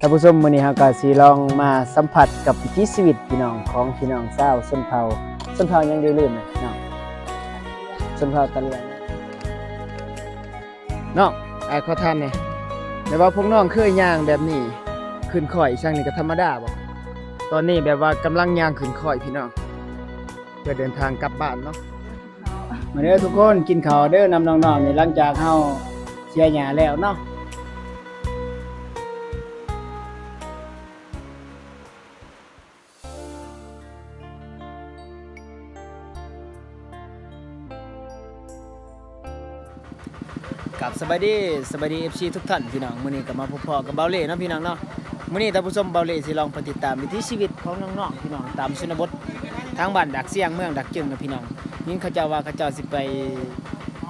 ท่านผู้ชมมื้อนี้เฮาก็สิลองมาสัมผัสกับวิถีชีวิตพี่น้องของพี่น้องชาวชนเผ่าชนเผ่ายังได้ลืมนะพี่น้องชนเผ่าตะเลียงน้องไอ้ขอทานเนี่ยแต่ว่าพวกน้องเคยย่างแบบนี้ขึ้นข่อยช่างนี่ก็ธรรมดาบ่ตอนนี้แบบว่ากำลังย่างขึ้นข่อยพี่น้องเพื่อเดินทางกลับบ้านเนาะมาเด้อทุกคนกินข้าวเด้อนำน้องๆนี่หลังจากเฮาเสียหญ้าแล้วเนาะ กับสบายดีสบายดีเอฟซีทุกท่านพี่น้องมื้อนี้ก็มาพบพ่อกับเบาเล่เนาะพี่น้องเนาะมื้อนี้ท่านผู้ชมเบาเล่สิลองไปติดตามวิถีชีวิตของน้องๆพี่น้องตามชนบททางบ้านดักเสียงเมืองดักจึงนะพี่น้องยิ่งเขาเจ้าว่าเขาเจ้าสิไป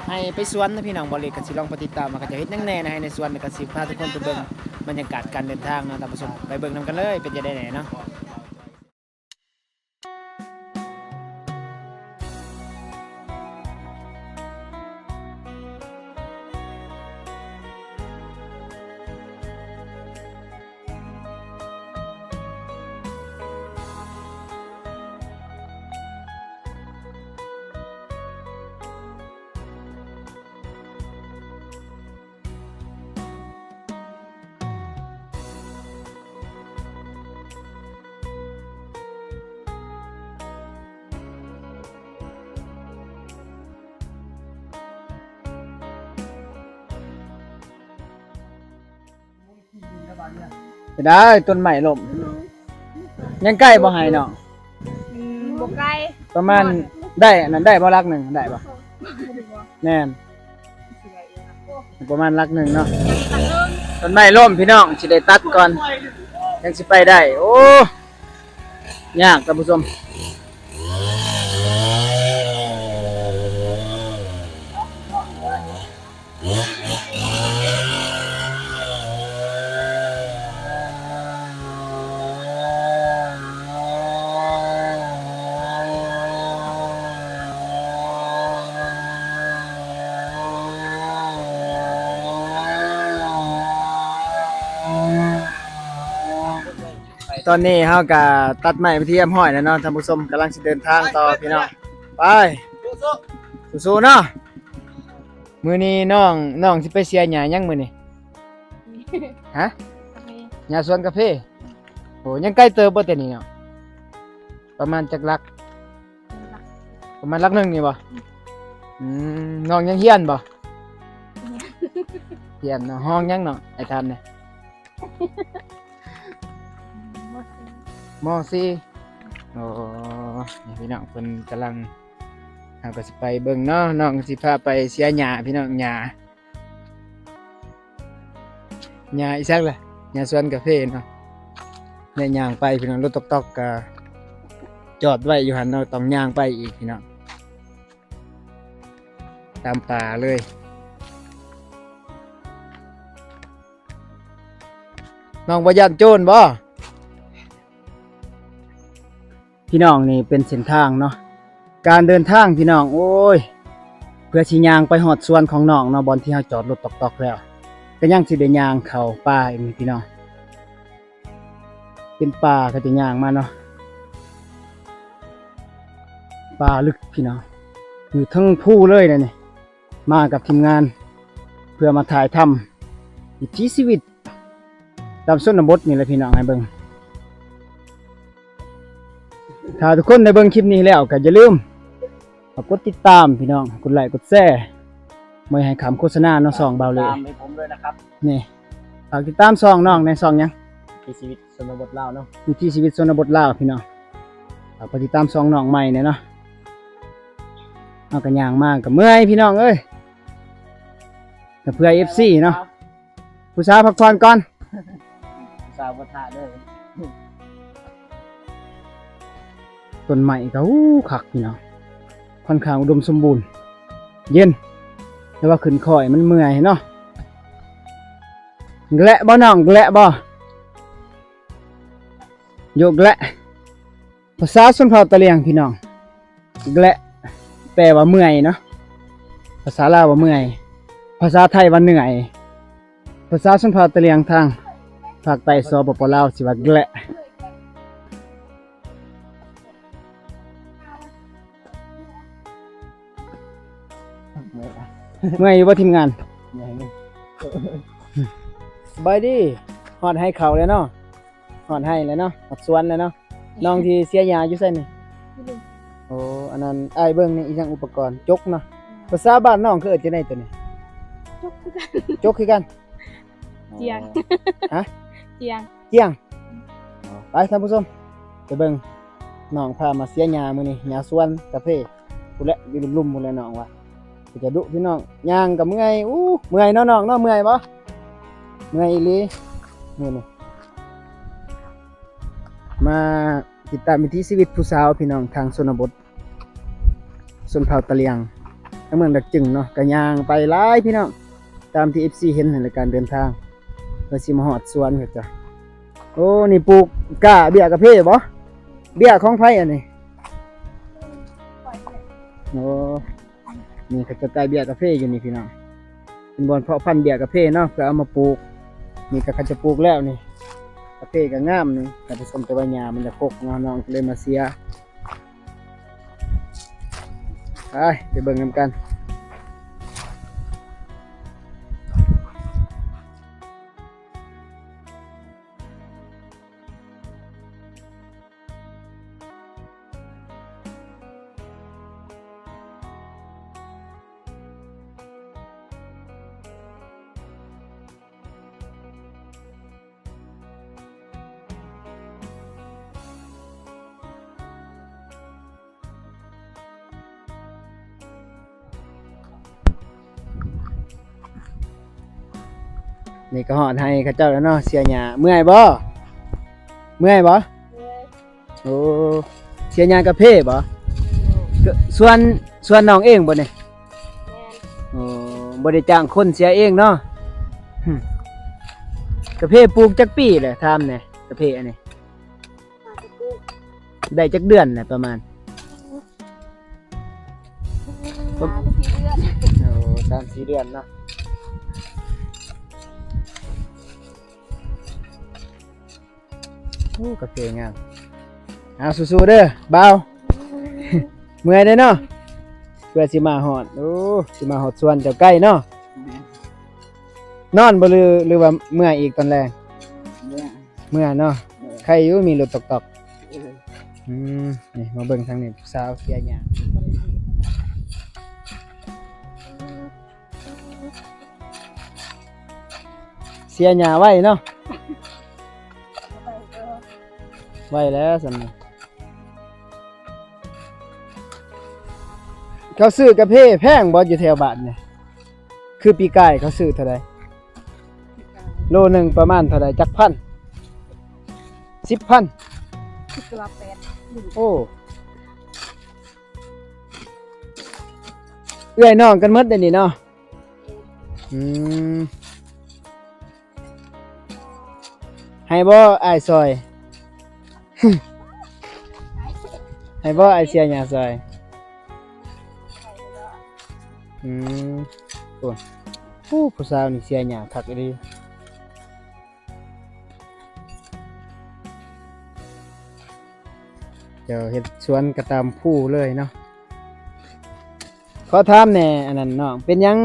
ให้ไปสวนนะพี่น้องเบาเล่ก็สิลองไปติดตามว่าเขาจะเฮ็ดหยังแน่นะให้ในสวนแล้วก็สิพาทุกคนไปเบิ่งบรรยากาศการเดินทางนะท่านผู้ชมไปเบิ่งนํกันเลยเป็นจะได้ไหนเนาะ จะได้ต้นใหม่ล่มยังใกล้บ่ให้เนาะอืมบกไก่ประมาณได้อันนั้นได้บ่ลักหนึ่งได้บ่แน่นประมาณลักหนึ่งเนาะต้นไม้ล่มพี่น้องสิได้ตัดก่อนยังสิไปได้ โอ้ยากท่านผู้ชม ตอนนี้เฮาก็ตัดไม้ไปที่เยี่ยมห้อยแล้วเนาะท่านผู้ชมกำลังสิเดินทางต่อพี่น้องไปสู้ๆเนาะมื้อนี้น้องน้องสิไปเสียหญ้ายังมื้อนี้ฮะหญ้าสวนกาแฟโหยังใกล้เติบบ่แต่นี่เนาะประมาณจักลัก ประมาณลักหนึงนี่บ่อืมน้องยังเฮียนบ่เฮียนเนาะห้องยังเนาะไอ้ทันเนี่ย มอซีโอ้นี่พี่น้องเพิ่นกำลังเฮาก็สิไปเบิ่งเนาะน้องสิพาไปเสียหญ้าพี่น้องหญ้าหญ้าอีสักล่ะหญ้าสวนกาแฟเนาะในย่างไปพี่น้องรถตอกๆก็จอดไว้อยู่หันเนาะต้องย่างไปอีกพี่น้องตามป่าเลยน้องบยันโจรบ่ พี่น้องนี่เป็นเส้นทางเนาะการเดินทางพี่น้องโอ้ย เพื่อสิยางไปหอดส่วนของน้องเนาะบอนที่เฮาจอดรถตอกๆแล้วก็ยังสิได้ยางเขาป่าอีกนี่พี่น้องเป็นป่าก็จะยางมาเนาะป่าลึกพี่น้องอยู่ทั้งผู้เลยนะนี่มากับทีมงาน เพื่อมาถ่ายทำวิถีชีวิตตามส้นบทนี่แหละพี่น้องให้เบิ่ง ถ้าทุกคนได้เบิ่งคลิปนี้แล้วก็อย่าลืมฝากกดติดตามพี่น้อง กดไลค์กดแชร์ไม่ให้คำโฆษณาเน้องสองเบาเลย ตามให้ผมด้วยนะครับนี่ฝากติดตามซองน้องในซองหยังที่ชีวิตสนบทเล่าเนาะวิถีชีวิตชนบทลาวพี่น้องฝากไปติดตามซองน้องใหม่เนี่ยเนาะเอากันย่างมากกับเมื่อยพี่น้องเอ้ยกับเพื่อ FC เนาะผู้สาวพักผ่อนก่อน สาวบทาด้วย ต้นใหม่ก็อู้คักพี่น้องค่อนข้างอุดมสมบูรณ์ เย็นแต่ว่าขึ้นคอยมันเมื่อยเนาะแกละบ่น้องแกละบ่โยกแกละภาษาชนเผ่าตะเลียงพี่น้องแกละแปลว่าเมื่อยเนาะภาษาลาวว่าเมื่อย ภาษาไทยว่าเหนื่อยภาษาชนเผ่าตะเลียงทางภภาคใต้สปปลาวสิว่าแกละ เมื่อยอยู่บ่ทีมงานใหญ่เลยสบายดีฮอดให้เขาแล้วเนาะฮอดให้แล้วเนาะฮอดสวนแล้วเนาะน้องที่เสียยาอยู่ไสนี่โอ้อันนั้นอ้ายเบิ่งนี่อีหยังอุปกรณ์จกเนาะภาษาบ้านน้องคือเอิ้นจังได๋ตัวนี้จกคือกันจกคือกันเจียงฮะเจียงเกี่ยงไปท่านผู้ชมไปเบิ่งน้องพามาเสียหญ้ามื้อนี้หญ้าสวนกาแฟพุ่นแหละอยู่ลุ่มๆพุ่นแหละน้องว่าก็ จะดุพี่น้องย่างก็เมื่อยอู้เมื่อยน้องเนาะเมื่อยบ่เมื่อยอีหลีนี่นี่มาติดตามวิถีชีวิตผู้สาวพี่น้องทางชนบทชนเผ่าตะเลียงในเมืองดักจึงเนาะก็ย่างไปหลายพี่น้องตามที่ FC เห็นในการเดินทางเราสิมาหอดสวนเห็ดจ้ะโอ้นี่ปลูกกล้าเบี้ยกระเพาะบ่เบี้ยของไผอันนี้โอ้ นี่เขาจะกลายเบียกระเพาะอยู่นี่พี่น้องเป็นบอลเพาะพันธุ์เบียกระเพาะเนาะเพื่อเอามาปลูก นี่ก็เขาจะปลูกแล้วนี่กระเพาะก็งามนี่แต่ผสมแต่ว่าหญ้ามันจะกกเนาะน้องเลยมาเสียไปไปเบิ่งนกัน นี่ก็หอดให้เขาเจ้าแล้วเนาะเสียหญ้าเมื่อยบ่เมื่อยบ่โอ้เสียหญ้ากระเพาะบ่ก็ส่วนส่วนน้องเองบ่เนี่ยโอ้บ่ได้จ้างคนเสียเองเนาะหึกระเพาะปลูกจักปีแหละถามแหน่กระเพาะอันนี้ได้จักเดือนแหละประมาณมาทุกทีเดือนโอ้สามสี่เดือนเนาะ โอ้กาแฟงามเอาสู้ๆเด้อเบาเมื่อยเด้อเนาะเพื่อสิมาหอดโอ้สิมาหอดสวนเจ้าใกล้เนาะนอนบ่หรือหรือว่าเมื่อยอีกตอนแรกเนี่ยเมื่อยเนาะใครอยู่มีรถตอกเออๆอืมนี่มาเบิ่งทางนี้สาวเสียหยังเสียหญ้าไว้เนาะ ไว้แล้วสันนี่เขาซื้อกระเพาะแพงบ่อยู่แถวบ้านเนี่ยคือปีกายเขาซื้อเท่าไรโลหนึ่งประมาณเท่าไรจักพันสิบพันสิบกว่าแปดโอ้เอื้อยน้องกันหมดเด้นี่เนาะอืมให้บ่อ้ายซอย ให้บ่อ้ายเสียหยังซอยอืมโอ้โอ้ผู้สาวนี่เสียหยังคักอีหลีเจ้าเฮ็ดสวนกระตามผู้เลยเนาะขอถามแหน่อันนั้นน้องเป็นหยัง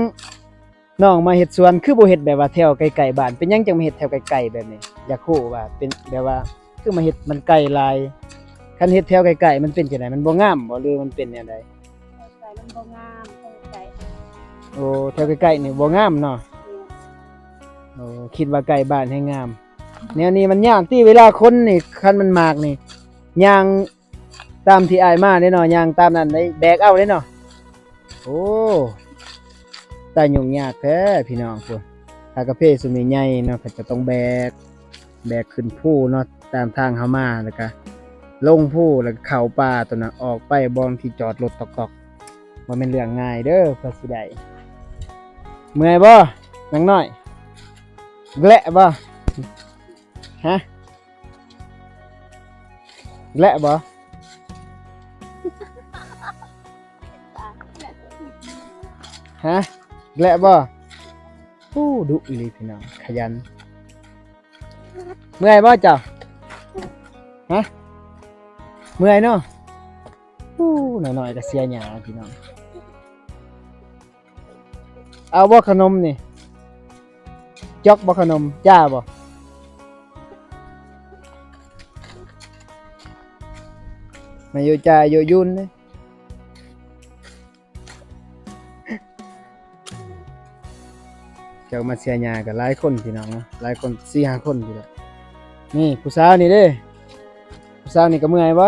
น้องมาเฮ็ดสวนคือบ่เฮ็ดแบบว่าแถวไกลๆบ้านเป็นหยังจังมาเฮ็ดแถวไกลๆแบบนี้อยากรู้ว่าเป็นแบบว่า คือมาเฮ็ดมันไกลหลายคันเฮ็ดแถวไกลๆมันเป็นจังไดมันบ่งามบ่หรือมันเป็นแนวใดใส่มันบ่งามใส่โอ้แถวใกล้ๆนี่บ่งามเนาะโอ้คิดว่าใกล้บ้านให้งามแนวนี้มันยากที่เวลาคนนี่คันมันมากนี่ย่างตามที่อายมาเด้เนาะย่างตามนั้นได้แบกเอาเด้เนาะโอ้ตายุ่งยากแท้พี่น้องพุ่นถ้ากระเพาะสุมีใหญ่เนาะก็จะต้องแบก แบกขึ้นผู้เนาะ ตามทางเฮามาแล้วก็ลงผู้แล้วก็เข้าป่าตัวน่ะออกไปบอนที่จอดรถตอกๆบ่แม่นเรื่องง่ายเด้อเพื่อสิได้เมื่อยบ่นังน้อยแกละบ่ฮะแกละบ่ฮะแกละบ่โอ้ดุอีลีพี่น้องขยันเมื่อยบ่เจ้า ฮะเมื่อยเนาะอู้หน่อยๆก็เสียหยาพี่น้องเอาบ่ขนมนี่จอกบ่ขนมจ้าบ่มาอยู่จ้าอยู่ยุ่นเลยเจ้ามาเสียหยากับหลายคนพี่น้องนะหลายคนสี่ห้าคนพี่แหละนี่ผู้สาวนี่เด้ ผู้านี่ก็เมื่อยบ่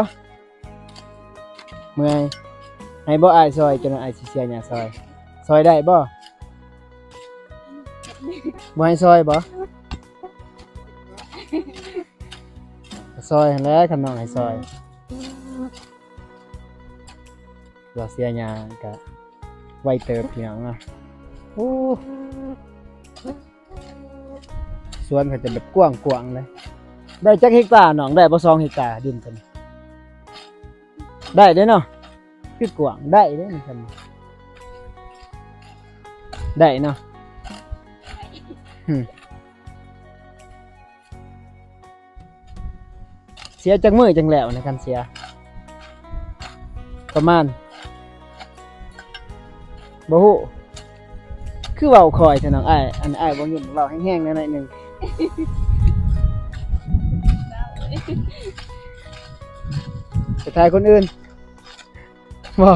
เมื่อยให้บ่อายซอยจนว่าอายสิเสียหยาซอย ซอยได้บ่บ่ให้ซอยบ่ซอยหั่นแหล้วคันน้องให้ซอยเราเสียหยาก็ไวเติบพี่น้องเนาะโอ้สวนเขาจะแบบกว้างกวางๆเลย ได้จักเฮกตาร์หนองได้บ่สองเฮกตาร์ดินกันได้เด้เนาะคือกวางได้เด้นี่กันได้เนาะหึเสียจักมือจังแล้วในกันเสีย ประมาณบ่ฮู้คือเว้าคอยเถอะน้องอ้ายอันอ้ายบ่ยินเว้าแห้งๆหน่อยๆนึง ไปทายคนอื่นบ่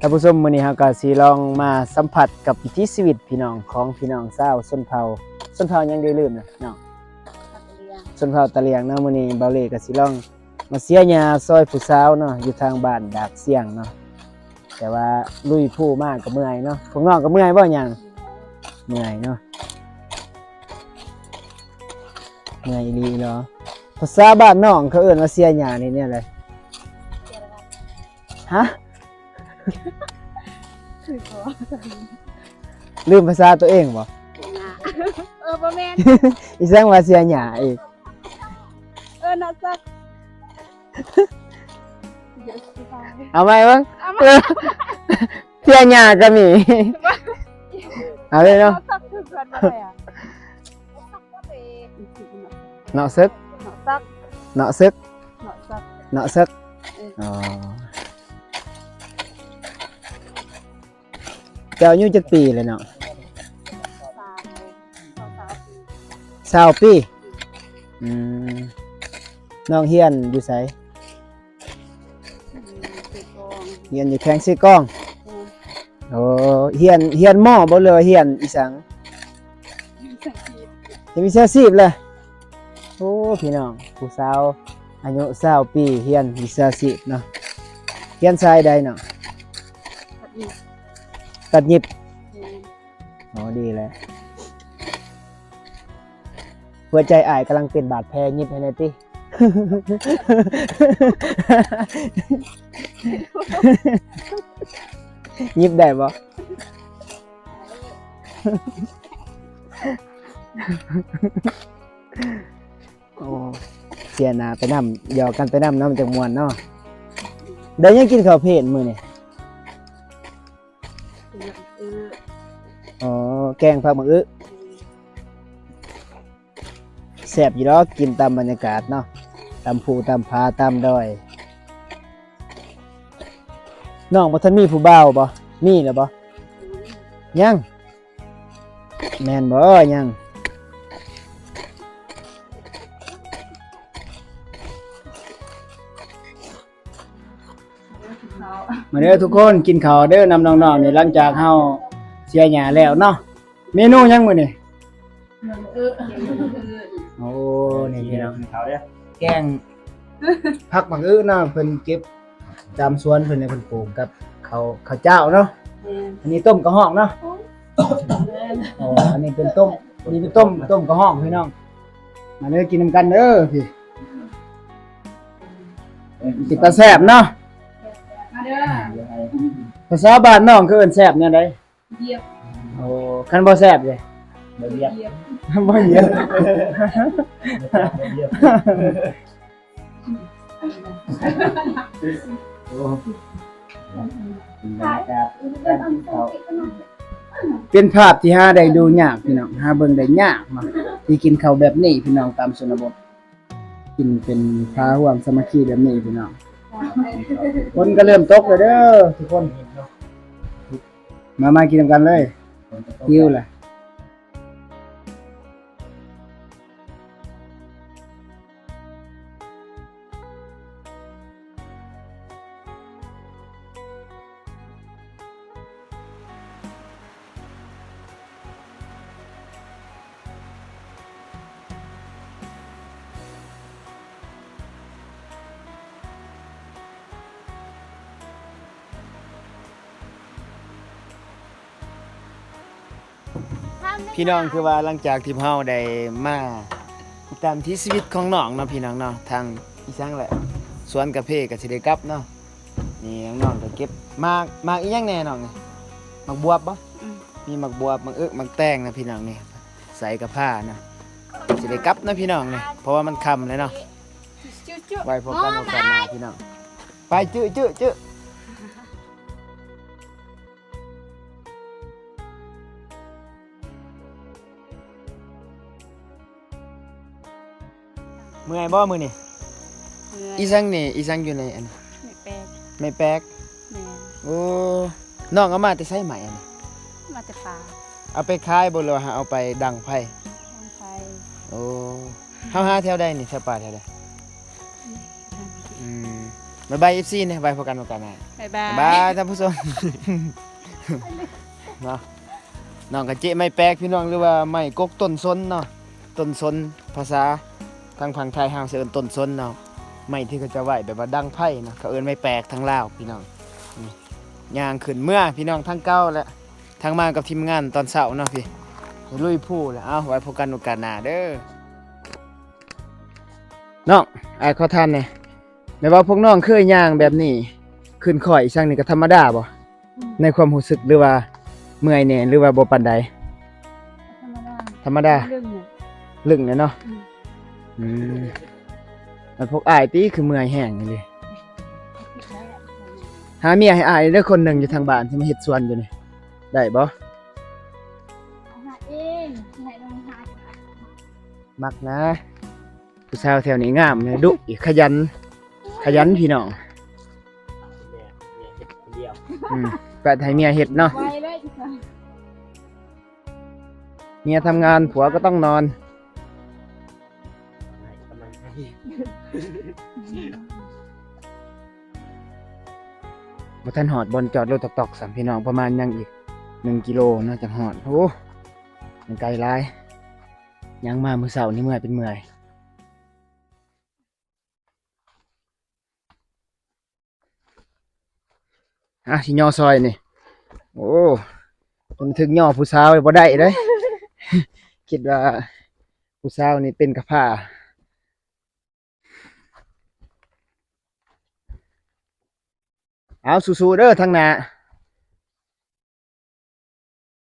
ท่านผู้ชมมื้อนี้เราก็สิลองมาสัมผัสกับวิถีชีวิตพี่น้องของพี่น้องชาวชนเผ่าชนเผ่ายังได้ลืมนะเนาะตัดเรียงชนเผ่าตะเลียงเนาะมื้อนี้เบาเล่ก็สิลองมาเสียหญ้าซอยผู้สาวเนาะอยู่ทางบ้านดากเสียงเนาะแต่ว่าลุยผู้มากก็เมื่อยเนาะพวกน้องก็เมื่อยบ่หยังเมื่อยเนาะ เมื่อยอีหลีเนาะภาษาบ้านน้องเขาเอิ้นว่าเสียหญ้านี่เนี่ยเลยเสียแล้วฮะคือพอลืมภาษาตัวเองบ่เออบ่แม่นอีสังว่าเสียหญ้าอีกเออน่าซักเดี๋ยวสิพาไปเอาไหมบ้างเอามาเออเสียหญ้าก็มีเอาเลยเนาะ เนาะซึกเนาะซักเนาะซึกเนาะซัก เนาะซึกอ๋อเจ้าอายุจักปีเลยเนาะสามสองสามสี่สาวปีอืมน้องเฮียนอยู่ไสอืมสี่กองเฮียนอยู่แข้งซีกล้องอืมโอ้เฮียนเฮียนหม้อบ่เลยเฮียนอีสัง สังเกตจะมีเสื้อซีบเลย โอ้พี่น้องผู้สาวอายุสาวปีเฮียนมีเสื้อซีบเนาะเฮียนชายใดเนาะตัดอีกตัดหยิบอืมอ๋อดีเลยหัวใจอายกำลังเป็นบาดแผลหยิบให้หน่อยติหยิบได้บ่ โอ้เสียหนาไปนํหยอกกันไปนํเนาะมันจักมวนเนาะเดี๋ยวยังกินข้าวเพลนมื้อนี่เอออ๋อแกงผักมะอึแซ่บอยู่ดอกกินตามบรรยากาศเนาะตามภูตามผาตามดอยน้องบ่ทันมีผู้บ่าวบ่มีแล้วบ่ยังแม่นบ่ยัง มาเด้อทุกคนกินข้าวเด้อนำน้องๆนี่หลังจากเฮาเสียหญ้าแล้วเนาะเมนูยังมื้อนี่เออโอ้นี่นี่พี่เราน้องเขาเนี่ยแกงผักมักอื้อเนาะเพิ่นเก็บตามสวนเพิ่นเนี่ยเพิ่นปลูกกับข้าวข้าวเจ้าเนาะแม่นอันนี้ต้มกระห้องเนาะแม่นอ๋ออันนี้เป็นต้มอันนี้เป็นต้มต้มกระห้องพี่น้องมาเด้อกินนํกันเด้อพี่สิตาแซ่บเนาะมาเด้อ ภาษาบ้านน้องคือเอิ้นแซ่บแนวใดเหยียบโอ้คันบ่แซ่บเลยเดี๋ยวเรียบเหยียบบ่เยอะเรียบโอ้บรรยากาศเดินเอาโซ่อีกหน่อยเป็นภาพที่หาได้ดูยากพี่น้องหาเบิ่งได้ยากมากที่กินข้าวแบบนี้พี่น้องตามชนบทกินเป็นพาร่วมสามัคคีแบบนี้พี่น้อง คนก็เริ่มตกเลยเด้อทุกคน มามากินกันเลยยิ้วแหละ พี่น้องคือว่าหลังจากที่เฮาได้มาติดตามที่ชีวิตของน้องเนาะพี่น้องเนาะทางอีสังแหละสวนกาแฟก็สิได้กลับเนาะนี่น้องๆก็เก็บมากมากอีหยังแน่น้องนี่มักบวบบ่อืมมีมักบวบมักเอิกมักแตงนะพี่น้องนี่ใส่กับผ้านะสิได้กลับนะพี่น้องนี่เพราะว่ามันค่ำแล้วเนาะจุ๊จุ๊ไว้พบกันโอกาสหน้าพี่น้องไปจื้อจื้อจื้อ เมื่อยบ่มือนี่อีสังนี่อีสังอยู่ในอันไม่แปลกไม่แป๊กแม่โอ้น้องเอามาแต่ใส่ใหม่อันนี้มาแต่ป่าเอาไปขายบ่หรือว่าเอาไปดังไผทางไทยโอ้เฮาหาแถวใดนี่แถวป่าแถวใดอืมบ๊ายบาย FC นะไว้พบกันโอกาสหน้า บ๊ายบาบ๊ายยบายท่านผู้ชม เนาะน้องกะเจ๊ไม่แปลกพี่น้องหรือว่าไม่กกต้นซนเนาะต้นซนภาษา ทางฝั่งไทยเฮาสิเอิ้นต้นซนเนาะไม่ที่เขาจะไหวแบบว่าดังไพ่นะเขาเอิ้นไม่แปลกทางลาวพี่น้องนี่ย่างขึ้นเมื่อพี่น้องทั้งเก้าและทางมากับทีมงานตอนเช้าเนาะพี่ลุยผู้แล้วเอาไว้พบกันโอกาสหน้าเด้อน้องไอ้ายขอทานเนี่ยแม่ว่าพวกน้องเคยย่างแบบนี้ ขึ้นข่อยอีสังนี่ก็ธรรมดาบ่ในความรู้สึกหรือว่าเมื่อยแน่หรือว่าบ่ปานใดธรรมดาธรรมดาเรื่องเนี่ยลึงเนี่ยเนาะ อืมอืมมันพวกอ้ายตีคือเมื่อยแห้งนี่เลยผิดแล้วแหละหาเมียให้อ้ายเด้อคนหนึงอยู่ทางบ้านที่มาเฮ็ดสวนอยู่นี่ได้บ่อาหารเองให้ลงหามักนะผู้สาวแถวนี้งามเลยดุอีกขยัน ขยันพี่น้องเนี่ยเนี่ยเฮ็ดคนเดียวอืมก็ให้เมียเฮ็ดเนาะไวเลยจ้ะเมียทำงานผัวก็ต้องนอน บ่ทันหอดบนจอดรถตอกๆสามพี่น้องประมาณยังอีกหนึ่งกิโลน่าจะหอดโอ้ยังไกลหลายยังมามือเช้านี่เมื่อยเป็นเมื่อยอะสิย่อซอยนี่ โอ้จนถึงย่อผู้สาวบ่ได้เด้คิดว่าผู้สาวนี่เป็นกระพ้า เอาสู้ๆเด้อทางหน้า